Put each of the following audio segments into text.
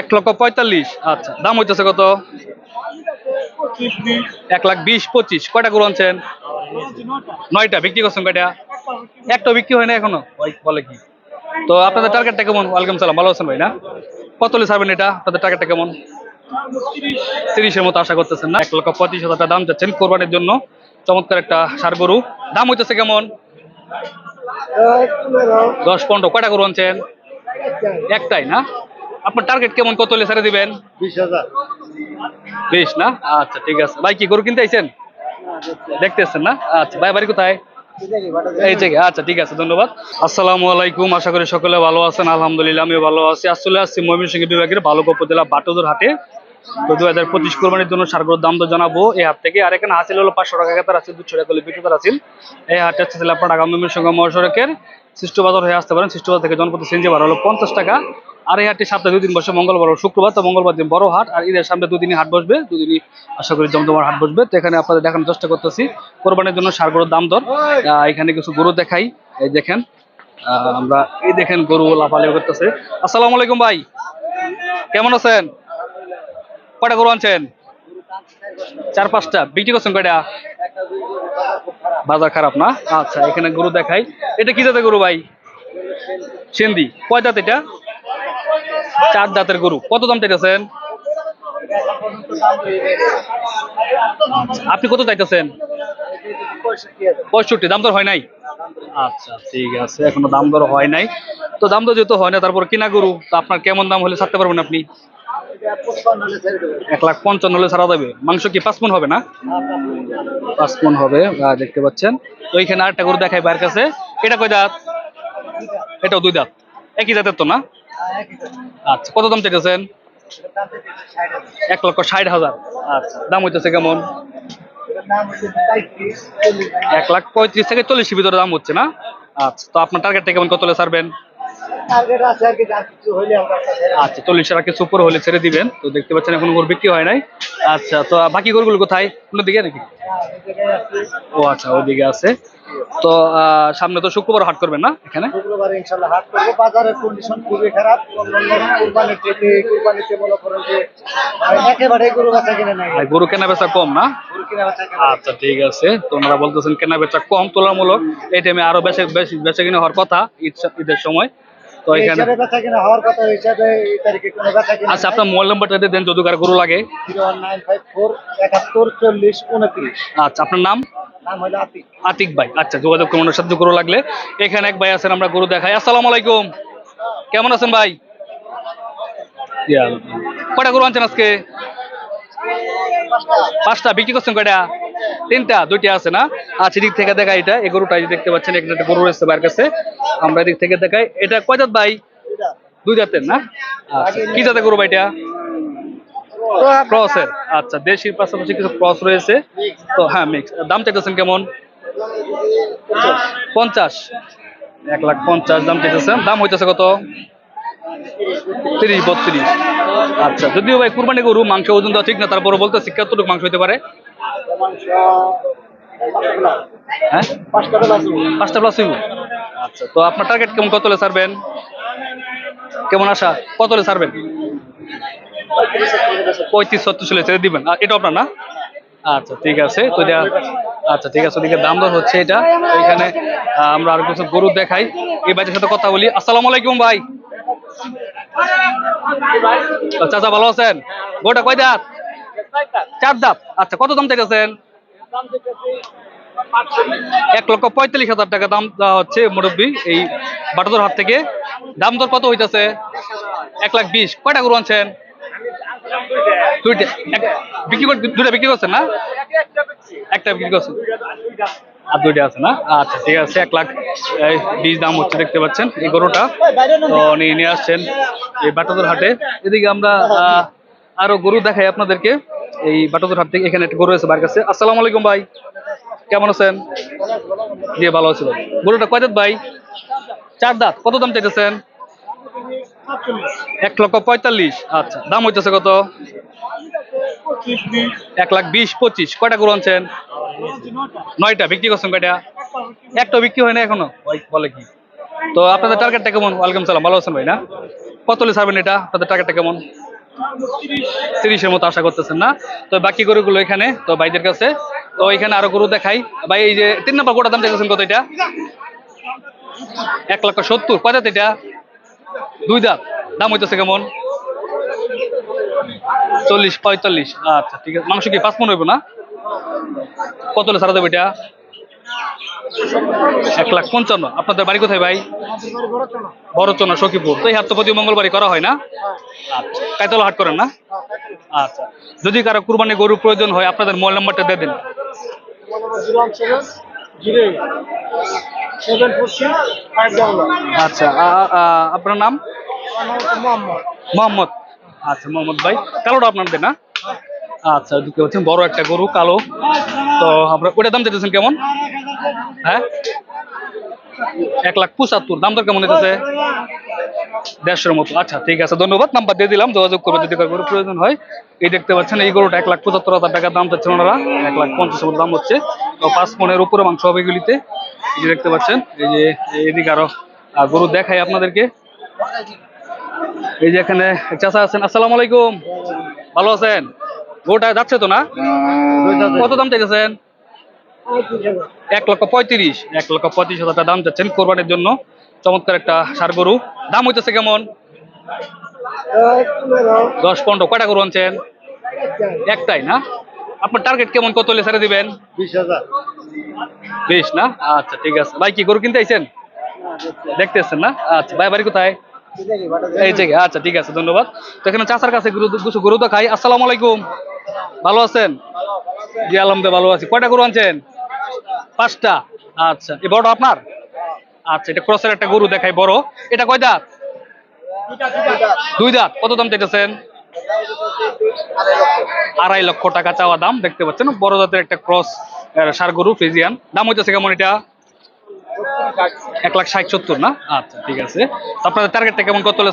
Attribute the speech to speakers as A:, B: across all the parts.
A: এক লক্ষ পঁয়তাল্লিশ। আচ্ছা দাম হইতেছে কত? এক লাখ বিশ, পঁচিশ। কয়টা গরু আনছেন? নয়টা। বিক্রি করছেন কয়টা? একটা বিক্রি হয় না এখনও? বলে কি? তো আপনাদের টার্গেটটা কেমন? ওয়ালাইকুম সালাম। ভালো আছেন ভাই, না? কত ছাড়বেন এটা? আপনাদের টার্গেটটা কেমন? তিরিশের মতো আশা করতেছেন না? এক লক্ষ পঁচিশ হাজার দাম চাচ্ছেন কোরবানির জন্য। চমৎকার একটা সার গরু। দাম হইতেছে কেমন? দশ, পনেরো। কয়টা গরু আনছেন? একটাই, না? আপনার টার্গেট কেমন? কত হলে ছেড়ে দিবেন?
B: বিশ হাজার।
A: বেশ না? আচ্ছা ঠিক আছে। ভাই কি গরু কিনতে আইছেন দেখতে এসছেন না? আচ্ছা ভাই বাড়ি কোথায়? এই আচ্ছা ঠিক আছে ধন্যবাদ। আসসালামু আলাইকুম। আশা করি সকলে ভালো আছেন। আলহামদুলিল্লাহ ভালো আছি। আসলে আসছি ময়মনসিংহ বিভাগের ভালুকা উপজেলা বাটুদর হাটে। তো দু হাজার পঁচিশ কোরবানির জন্য সারগুলোর দাম তো জানাব। এই হাট থেকে আর এখানে হাসিল হলো পাঁচশো টাকা কেতার আছে দুশো টাকা হলে আছেন এই হাটে হচ্ছে আপনার ঢাকা ময়মনসিংহ মহাসড়কের সৃষ্টবাজার হয়ে আসতে পারেন। সৃষ্টবাজার থেকে জনপতি সিএনজি ভাড়া হলো পঞ্চাশ টাকা। আর এই হাটটি সপ্তাহে দুদিন বসে, মঙ্গলবার ও শুক্রবার। তো মঙ্গলবার দিন বড় হাট, আর ঈদের সামনে দুদিনই হাট বসবে। দুদিনই আশা করি জমজমার হাট বসবে। তো এখানে আপনাদের দেখানোর চেষ্টা করতেছি, কোরবানির জন্য সারগুলোর দাম দর। এখানে কিছু গরু দেখাই। এই দেখেন আমরা এই দেখেন গরু লাফালি করতেছে। আসসালামু আলাইকুম ভাই, কেমন আছেন? কয়টা গরু আনছেন? চার পাঁচটা। বিক্রি করছেন কয়টা? বাজার খারাপ না? আচ্ছা এখানে গরু দেখাই। এটা কি জাতের গরু ভাই? সেন্দি। কয় দাঁত এটা? চার দাঁতের গরু। কত দাম চাইতেছেন? আপনি কত চাইতেছেন? পঁয়ষট্টি। দাম দর হয় নাই? আচ্ছা ঠিক আছে। এখনও দাম দর হয় নাই। তো দাম দর যেহেতু হয় না তারপর কিনা গরু তো আপনার কেমন দাম হলে ছাড়তে পারবেন আপনি? এক লাখ পঞ্চান্ন হলে ছাড়া যাবে। মাংস কি পাঁচ মন হবে না? পাঁচ মন হবে দেখতে পাচ্ছেন। তো এইখানে আরেকটা গরু দেখাই বাইরের কাছে। এটা কয় দাঁত? এটাও দুই দাঁত। একই দাঁতের তো না? আচ্ছা কত দাম চাইতেছেন? এক লক্ষ ষাট হাজার। আচ্ছা দাম হইতেছে কেমন? এক লাখ পঁয়ত্রিশ থেকে চল্লিশের ভিতরে দাম হচ্ছে না? আচ্ছা তো আপনার টার্গেটটা কেমন? কত হলে ছাড়বেন? আচ্ছা চল্লিশ টাকা কিছু উপরে হলে ছেড়ে দিবেন। তো দেখতে পাচ্ছেন এখন গরু বিক্রি হয় নাই। আচ্ছা তো বাকি গরুগুলো কোথায়? অন্য দিকে নাকি? ও আচ্ছা ওইদিকে আছে। তো আহ, সামনে তো শুক্রবার হাট করবেন না এখানে?
B: শুক্রবার ইনশাল্লাহ হাট করব। বাজারের কন্ডিশন খুবই খারাপ। কুরবানির থেকে কুরবানিতে মনে করেন যে একেবারে গরু কিনে নাই।
A: গরু কেনা বেচা কম না? আচ্ছা ঠিক আছে। তোমরা বলতেছেন কেনা বেচা কম তুলনামূলক এই টাইমে আরও বেশি বেশি বেচা কিনা হওয়ার কথা ঈদ ঈদের সময়। তো এখানে আচ্ছা আপনার মোবাইল নাম্বারটা দিয়ে দেন যদি কার গরু লাগে। আচ্ছা আপনার নাম?
B: আতিক।
A: ভাই আচ্ছা যোগাযোগ করুন সাথে গরু লাগলে। এখানে এক ভাই আছেন আমরা গরু দেখাই। আসসালামু আলাইকুম। কেমন আছেন ভাই? কয়টা গরু আনছেন আজকে? পাঁচটা। বিক্রি করছেন কয়টা? তিনটা দুইটা আছে না? আচ্ছা এদিক থেকে দেখা এটা। এই গরুটা দেখতে পাচ্ছেন এখানে একটা গরু রয়েছে বাইরের কাছে। আমরা এদিক থেকে দেখাই। এটা কয় ভাই? দুই জাতের না? আচ্ছা, কি জাতের গরু ভাই এটা? ক্রসের আচ্ছা দেশির পাশাপাশি কিছু ক্রস রয়েছে। তো হ্যাঁ মিক্স দাম চাইতেছেন কেমন? পঞ্চাশ। এক লাখ পঞ্চাশ দাম চাইতেছেন। দাম হইতেছে কত? তিরিশ, বত্রিশ। আচ্ছা যদিও ভাই কুরবানি গরু, মাংস ওজন দেওয়া ঠিক না তারপরে বলতে কতটুকু মাংস হইতে পারে? হ্যাঁ?
B: পাঁচটা
A: প্লাস আচ্ছা তো আপনার টার্গেট কেমন? কত হলে ছাড়বেন? কেমন আশা? কত হলে ছাড়বেন? পঁয়ত্রিশ ছত্রিশ ছেড়ে দিবেন। এটা আপনার না? আচ্ছা ঠিক আছে। তো এটা আচ্ছা ঠিক আছে ওদিকে দাম দর হচ্ছে এটা। এখানে আমরা আর কিছু গরু দেখাই। এই ভাইয়ের সাথে কথা বলি। আসসালামু আলাইকুম, ভাই। চাচা ভালো আছেন? গোটা কয় দাঁত? চার দাঁত। আচ্ছা কত দাম চাইতেছেন? এক লক্ষ পঁয়তাল্লিশ হাজার টাকা দাম দেওয়া হচ্ছে মুরব্বী এই বাটাদর হাট থেকে। দাম দর কত হইতেছে? এক লাখ বিশ। কয়টা গরু আনছেন? বিক্রি না? একটা বিক্রি করছেন। আর দুইটা আছে না? আচ্ছা ঠিক আছে, এক লাখ। বীজ দাম হচ্ছে দেখতে পাচ্ছেন এই গরুটা। তো নিয়ে আসছেন এই বাটাদর হাটে। এদিকে আমরা আরও গরু দেখাই আপনাদেরকে। এই বাটাদর হাট থেকে এখানে একটা গরু আছে বার কাছে। আসসালামু আলাইকুম ভাই। কেমন আছেন? জি, ভালো আছি ভাই। গরুটা কয় দাঁত ভাই? চার দাঁত কত দাম চাইতেছেন? এক লক্ষ পঁয়তাল্লিশ। আচ্ছা দাম হইতেছে কত? এক লাখ বিশ পঁচিশ। কয়টা গরু আনছেন? নয়টা। বিক্রি করছেন কয়টা? একটা বিক্রি হয় না এখনও? বলে কি? তো আপনাদের টার্গেটটা কেমন? ওয়ালাইকুম সালাম। ভালো আছেন ভাই না? কত ছাড়বেন এটা? আপনাদের টাকাটা কেমন? তিরিশের মতো আশা করতেছেন না? তো বাকি গরুগুলো এখানে তো ভাইদের কাছে। তো এখানে আরও গরু দেখাই। ভাই এই যে তিন নম্বর গোটা দাম চাইছেন কত এটা? এক লক্ষ সত্তর। কয় এটা? দুই দাঁত। দাম হইতেছে কেমন? চল্লিশ, পঁয়তাল্লিশ। আচ্ছা ঠিক আছে। মাংস কি পাঁচ মন হইব না? কত হলে ছাড়া দেবে এটা? এক লাখ পঞ্চান্ন। আপনাদের বাড়ি কোথায় ভাই? বড়চনা, সখীপুর। তো এই হাট তো প্রতি মঙ্গলবারই করা হয় না? আচ্ছা কাইতলা হাট করেন না? আচ্ছা যদি কারও কুরবানি গরু প্রয়োজন হয়, আপনাদের মোবাইল নাম্বারটা দিয়ে দিন।
B: সেভেন ফোর ফাইভ ডাবল
A: আচ্ছা আপনার নাম?
B: মোহাম্মদ।
A: আচ্ছা মোহাম্মদ ভাই, কালোটা আপনাদের না? আচ্ছা ওদিকে হচ্ছেন বড় একটা গরু, কালো। তো আপনার ওটার দাম দিতেছেন কেমন? হ্যাঁ? এক লাখ পঁচাত্তর, দাম দর কেমন হইতেছে? দেড়শোর মতো। আচ্ছা ঠিক আছে, ধন্যবাদ। নাম্বার দিয়ে দিলাম, যোগাযোগ করবে যদি গরু প্রয়োজন হয়। এই দেখতে পাচ্ছেন, এই গরুটা এক লাখ পঁচাত্তর হাজার টাকার দাম চাচ্ছেন ওনারা। এক লাখ পঞ্চাশ মতো দাম হচ্ছে। তো পাঁচ মনের উপরে মাংস হবে এগুলিতে। এই দেখতে পাচ্ছেন, এই যে এদিকে আরও গরু দেখাই আপনাদেরকে। এই যে এখানে চাচা আছেন, আসসালামু আলাইকুম। ভালো আছেন? গরুটা যাচ্ছে তো না? কত দাম চাইতেছেন? এক লক্ষ পঁয়ত্রিশ। এক লক্ষ পঁয়ত্রিশ হাজার টাকা দাম চাচ্ছেন কোরবানির জন্য। চমৎকার একটা সার গরু দাম হইতেছে কেমন? দশ পনেরো। কয়টা গরু আনছেন? একটাই না? আপনার টার্গেট কেমন? কত হলে ছেড়ে দিবেন?
B: বিশ হাজার।
A: বেশ না? আচ্ছা ঠিক আছে। ভাই কি গরু কিনতে আইছেন? দেখতে এসছেন না? আচ্ছা ভাই বাড়ি কোথায়? এই আচ্ছা ঠিক আছে ধন্যবাদ। তো এখানে চাচার কাছে গরু কিছু গরু তো খাই আসসালামু আলাইকুম। ভালো আছেন? জি আলহামদুলিল্লাহ ভালো আছি। কয়টা গরু আনছেন? পাঁচটা। আচ্ছা এ বড় আপনার? আচ্ছা এটা ক্রসের একটা গরু দেখাই, বড়। এটা কয় দাঁত? দুই দাঁত। কত দাম চাইতেছেন? আড়াই লক্ষ টাকা চাওয়া দাম, দেখতে পাচ্ছেন। বড় জাতের একটা ক্রস সার গরু, ফ্রিজিয়ান। দাম হইতেছে কেমন এটা? এক লাখ ষাট সত্তর, না? আচ্ছা ঠিক আছে। আপনাদের টার্গেটটা কেমন? কত হলে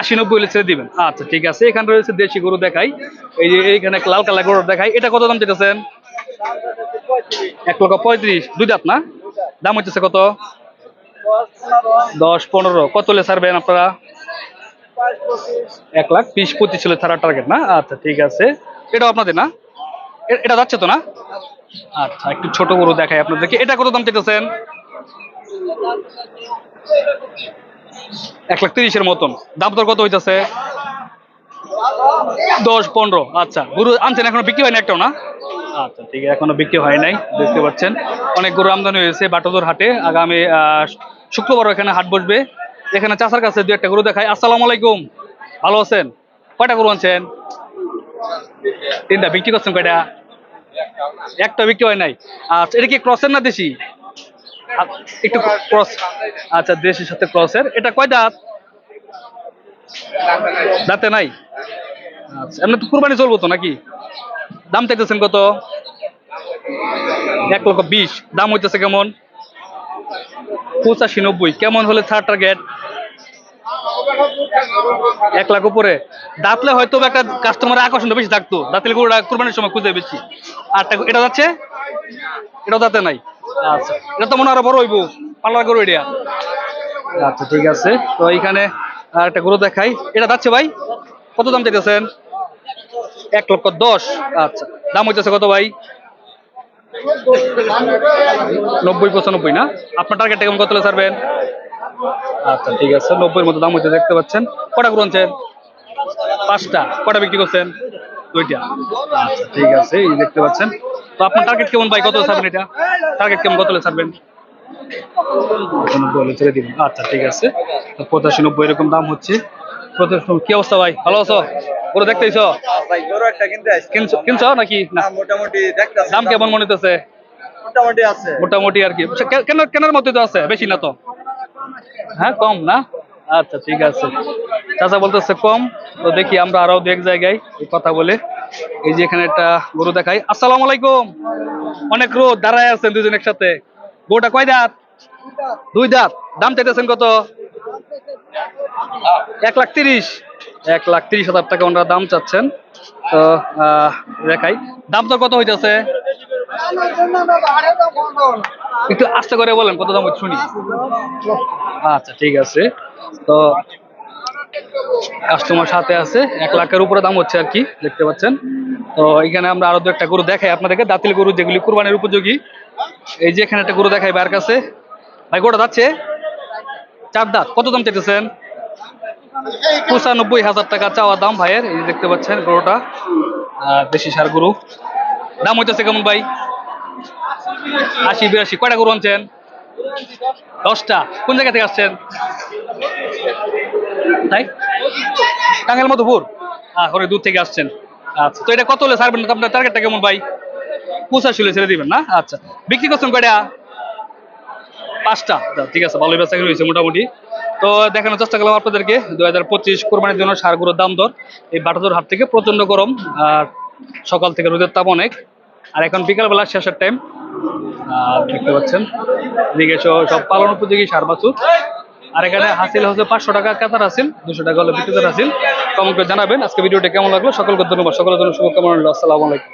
A: আশি নব্বই হলে ছেড়ে দিবেন। আচ্ছা ঠিক আছে। এখানে রয়েছে দেশি গরু দেখাই। এই যে এইখানে লাল কালার গরু দেখাই। এটা কত দাম চেয়েছেন এক লক্ষ পঁয়ত্রিশ। দুই দাঁত না? দাম হইতেছে কত? দশ পনেরো। কত হলে ছাড়বেন আপনারা? এক লাখ বিশ পঁচিশ হলে ছাড়ার টার্গেট না? আচ্ছা ঠিক আছে। এটাও আপনাদের না? এটা যাচ্ছে তো না? আচ্ছা একটু ছোট গরু দেখাই আপনাদেরকে। এটা কত দাম চেয়েছেন এক লাখ তিরিশের মতন। দাম দর কত হইতেছে? দশ পনেরো। আচ্ছা গরু আনছেন এখনও, বিক্রি হয় না একটাও না? আচ্ছা ঠিক আছে, এখনও বিক্রি হয় নাই, দেখতে পাচ্ছেন। অনেক গরু আমদানি হয়েছে বাটোদর হাটে। আগামী শুক্রবার এখানে হাট বসবে। এখানে চাষার কাছে দু একটা গরু দেখাই। আসসালামু আলাইকুম। ভালো আছেন? কয়টা গরু আনছেন? তিনটা। বিক্রি করছেন কয়টা? একটা বিক্রি হয় নাই। আচ্ছা এটা কি ক্রসের না দেশি? একটু ক্রস। আচ্ছা দেশের সাথে ক্রসের। এটা কয় দাঁত? দাঁতে নাই? আচ্ছা এমনি তো কুরবানি চলবো তো নাকি? দাম চাইতেছেন কত? এক লক্ষ বিশ। দাম হইতেছে কেমন? পঁচাশি নব্বই। কেমন হলে থার্ড টার্গেট এক লাখ উপরে। দাঁতলে হয়তো একটা কাস্টমার আকর্ষণটা বেশি থাকতো। দাঁতলে গরুটা কুরবানির সময় খুঁজে বেশি। আর এটা যাচ্ছে? এটাও দাঁতে নাই? আচ্ছা। এটা তো মনে আরও বড় হইব। পাল্লার গরু এটা। আচ্ছা ঠিক আছে। তো এইখানে আর একটা গরু দেখাই। এটা যাচ্ছে ভাই? কত দাম চাইতেছেন? এক লক্ষ দশ। আচ্ছা দাম হইতেছে কত ভাই? নব্বই, পঁচানব্বই না? আপনার টার্গেট কেমন কত ছাড়বেন আচ্ছা ঠিক আছে, নব্বইয়ের মতো দাম হইতে দেখতে পাচ্ছেন। কটা গরু পাঁচটা। কটা বিক্রি করছেন? দুইটা। আচ্ছা ঠিক আছে, এই দেখতে পাচ্ছেন। তো আপনার টার্গেট কেমন ভাই? কত ছাড়বেন এটা? টার্গেট কেমন কত ছাড়বেন আচ্ছা ঠিক আছে। পঁচাশি, নব্বই এরকম দাম হচ্ছে। কি অবস্থা ভাই? ভালো আছো? গরু দেখতেইছ?
B: ভাই গরু একটা কিনতে আসছি।
A: কিনছো নাকি? না।
B: মোটামুটি দেখতেছি।
A: দাম কেমন মনে
B: মোটামুটি আছে।
A: মোটামুটি আর কি। কেন কেনার মধ্যে তো আছে বেশি না তো? হ্যাঁ কম না? আচ্ছা ঠিক আছে। চাচা বলতেছে কম। তো দেখি আমরা আরও দু এক জায়গায় কথা বলে। এই যে এখানে একটা গরু দেখাই। আসসালামু আলাইকুম। অনেক রোদ দাঁড়ায় আছেন দুজন একসাথে। গরুটা কয় দাঁত? দুই দাঁত। দাম চাইতেছেন কত? এক লাখ তিরিশ। এক লাখ তিরিশ হাজার টাকা ওনারা দাম চাচ্ছেন। তো দেখাই। দাম তো কত হইতেছে? একটু আস্তে করে বলেন, কত দাম শুনি। আচ্ছা ঠিক আছে। তো কাস্টমার সাথে আছে। এক লাখের উপরে দাম হচ্ছে আর কি, দেখতে পাচ্ছেন। তো, এখানে আমরা আরও দু একটা গরু দেখাই আপনাদেরকে। দাঁতিল গরু যেগুলি কুরবানির উপযোগী। এই যে এখানে একটা গরু দেখাই বাইরের কাছে। ভাই, গোটা যাচ্ছে? চার দাঁত। কত দাম চাইতেছেন? পঁচানব্বই হাজার টাকা চাওয়া দাম ভাইয়ের এই দেখতে পাচ্ছেন গরুটা। দেশি সার গরু। দাম হইতেছে কেমন ভাই? আশি বিরাশি। কয়টা গরু আনছেন? দশটা। কোন জায়গা থেকে আসছেন? তাই? টাঙ্গাইল মধুপুর। হ্যাঁ করে দূর থেকে আসছেন। আচ্ছা তো এটা কত হলে ছাড়বেন? না আপনার টার্গেটটা কেমন ভাই? পঁচাশি হলে ছেড়ে দিবেন না? আচ্ছা। বিক্রি করছেন কয়টা? পাঁচটা। আচ্ছা, ঠিক আছে ভালোই কিনে হয়েছে মোটামুটি। তো দেখানোর চেষ্টা করলাম আপনাদেরকে। দু হাজার পঁচিশ কোরবানির জন্য সারগুলোর দাম দর। এই বাটাদোর হাট থেকে প্রচণ্ড গরম আর সকাল থেকে রোদের তাপ অনেক। আর এখন বিকালবেলা শেষের টাইম আর দেখতে পাচ্ছেন এদিকে সব- পালন উপযোগী সার বাছুর। আর এখানে হাসিল হচ্ছে পাঁচশো টাকা কাতার হাসিল, দুশো টাকা হলে বিক্রেতার হাসিল। কমেন্ট করে জানাবেন আজকে ভিডিওটা কেমন লাগল। সকলকে ধন্যবাদ। সকলের জন্য শুভকামনা রইল। আসসালামু আলাইকুম।